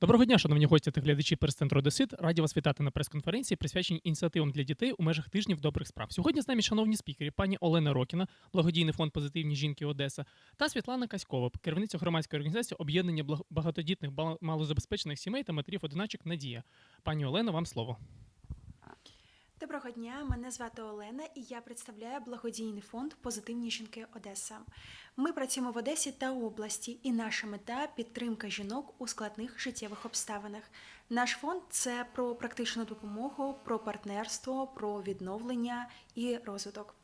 Доброго дня, шановні гості та глядачі прес-центру Одесит. Раді вас вітати на прес-конференції, присвяченій ініціативам для дітей у межах тижнів добрих справ. Сьогодні з нами шановні спікери, пані Олена Рокіна, благодійний фонд Позитивні жінки Одеса, та Світлана Каськова, керівниця громадської організації об'єднання багатодітних малозабезпечених сімей та матерів одиначок Надія. Пані Олено, вам слово. Доброго дня, мене звати Олена, і я представляю благодійний фонд Позитивні жінки Одеса. Ми працюємо в Одесі та області, і наша мета підтримка жінок у складних життєвих обставинах. Наш фонд це про практичну допомогу, про партнерство, про відновлення і розвиток.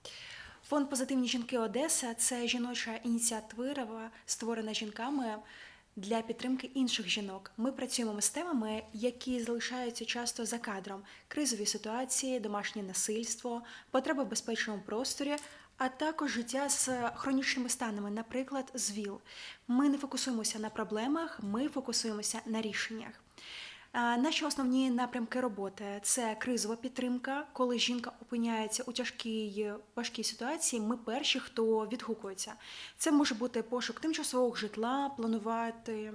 Фонд Позитивні жінки Одеса це жіноча ініціатива, створена жінками для підтримки інших жінок. Ми працюємо з темами, які залишаються часто за кадром: кризові ситуації, домашнє насильство, потреби в безпечному просторі. А також життя з хронічними станами, наприклад, з ВІЛ. Ми не фокусуємося на проблемах, ми фокусуємося на рішеннях. А, Наші основні напрямки роботи це кризова підтримка. Коли жінка опиняється у тяжкій важкій ситуації, ми перші, хто відгукується. Це може бути пошук тимчасового житла, планувати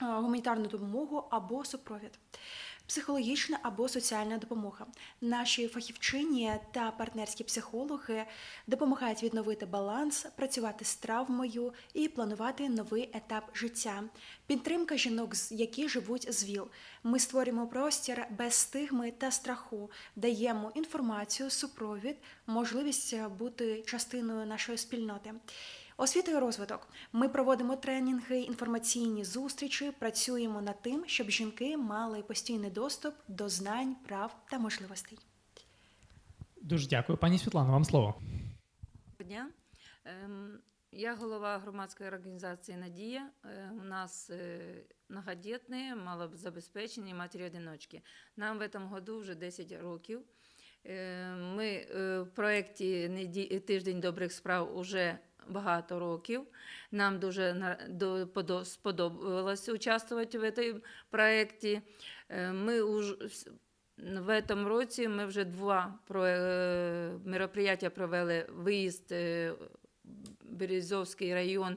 гуманітарну допомогу або супровід. Психологічна або соціальна допомога. Наші фахівчині та партнерські психологи допомагають відновити баланс, працювати з травмою і планувати новий етап життя. Підтримка жінок, які живуть з ВІЛ. Ми створюємо простір без стигми та страху, даємо інформацію, супровід, можливість бути частиною нашої спільноти. Освіта і розвиток. Ми проводимо тренінги, інформаційні зустрічі, працюємо над тим, щоб жінки мали постійний доступ до знань, прав та можливостей. Дуже дякую. Пані Світлана, вам слово. Доброго дня. Ем, Я голова громадської організації Надія. Е, У нас е, многодітні, малозабезпечені матері-одиночки. Нам в этом году вже 10 років. Е, Ми е, в проєкті «Неді- Тиждень добрих справ уже багато років. Нам дуже сподобалось участвувати в цьому проєкті. Е, Ми уж в этом році ми вже два е, мероприятия провели. Виїзд е, Березовський район,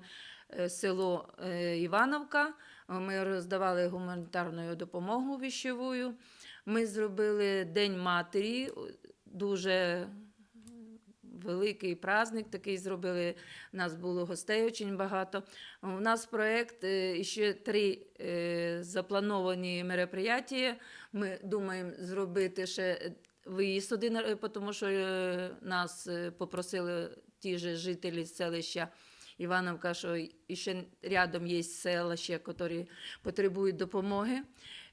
село Івановка. Ми роздавали гуманітарну допомогу віщовою. Ми зробили День матері, дуже великий праздник такий зробили. У нас було гостей дуже багато. У нас проєкт е, ще три е, заплановані мероприятия. Ми думаємо зробити ще виїзд один, е, тому що е, нас е, попросили ті ж жителі селища Івановка, що ще рядом є села, ще, які потребують допомоги.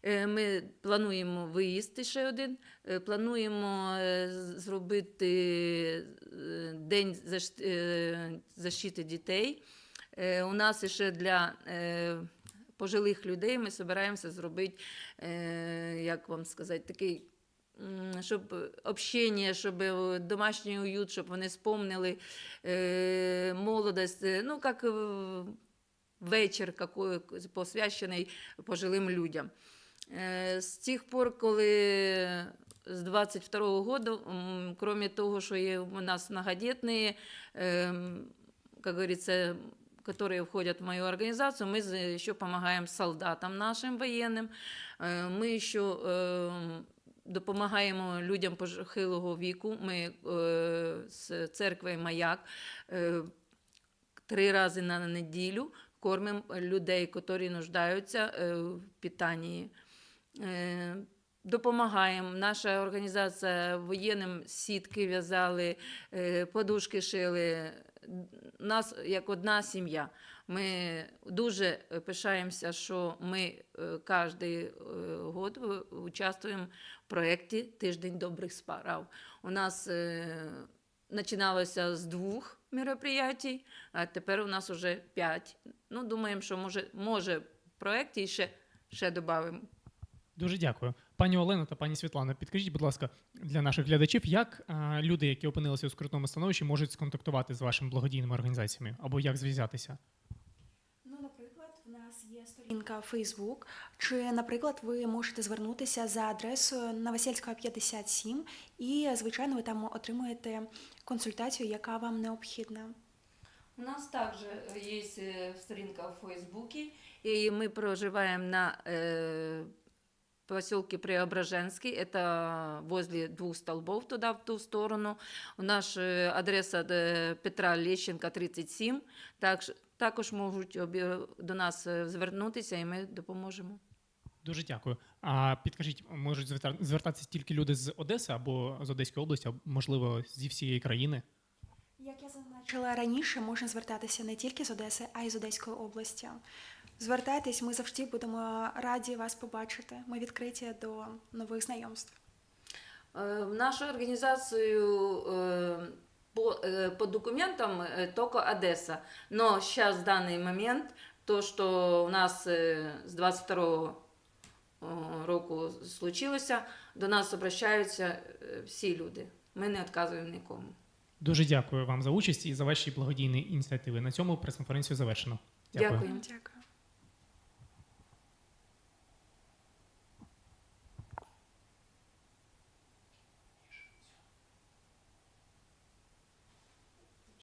Е, Ми плануємо виїзд ще один. Е, Плануємо е, зробити День защити дітей. У нас ще для пожилих людей ми збираємося зробити, як вам сказати, такий. Щоб общення, щоб домашній уют, щоб вони спомнили е, молодость, ну, як вечір посвящений пожилим людям. Е, З тих пор, коли з 22-го года, м, кроме того, що є у нас многодетные, ем, как говорится, которые входят в мою организацию, мы за- еще помогаем солдатам нашим военным, Е, ми еще ем, допомагаємо людям похилого віку. Ми е, з церкви Маяк е, три рази на неділю кормимо людей, які нуждаються е, в питанні. Е, Допомагаємо. Наша організація воєнним сітки в'язали, е, подушки шили. Нас як одна сім'я. Ми дуже пишаємося, що ми кожен год е, участвуємо в проєкті Тиждень добрих справ. У нас е, починалося з двох мероприятий, а тепер у нас вже п'ять. Ну, думаємо, що може, може в проєкті ще, ще додамо. Дуже дякую. Пані Олено та пані Світлана, підкажіть, будь ласка, для наших глядачів, як а, люди, які опинилися у скрутному становищі, можуть сконтактувати з вашими благодійними організаціями або як зв'язатися? Ну, наприклад, в нас є сторінка Facebook, чи, наприклад, ви можете звернутися за адресою Новосельського 57, і, звичайно, ви там отримуєте консультацію, яка вам необхідна. У нас также есть э, сторінка в Фейсбуке И мы проживаем на э, поселке Преображенский, это возле двух столбов туда, в ту сторону. Наш е, адреса де Петра Лещенка, 37. Так, також можуть до нас е, звернутися, і ми допоможемо. Дуже дякую. А підкажіть, можуть звертатися тільки люди з Одеси або з Одеської області, або, можливо, зі всієї країни? Як я зазначила раніше, можна звертатися не тільки з Одеси, а й з Одеської області. Звертайтесь, ми завжди будемо раді вас побачити. Ми відкриті до нових знайомств. Э, В нашу организацию э, по, э, по документам э, только Одесса. Но сейчас, в данный момент, то, что у нас э, з 22 э, року случилося, до нас обращаються е, всі люди. Ми не відказуємо нікому. Дуже дякую вам за участь і за ваші благодійні ініціативи. На цьому прес-конференцію завершено. Дякую. Дякую.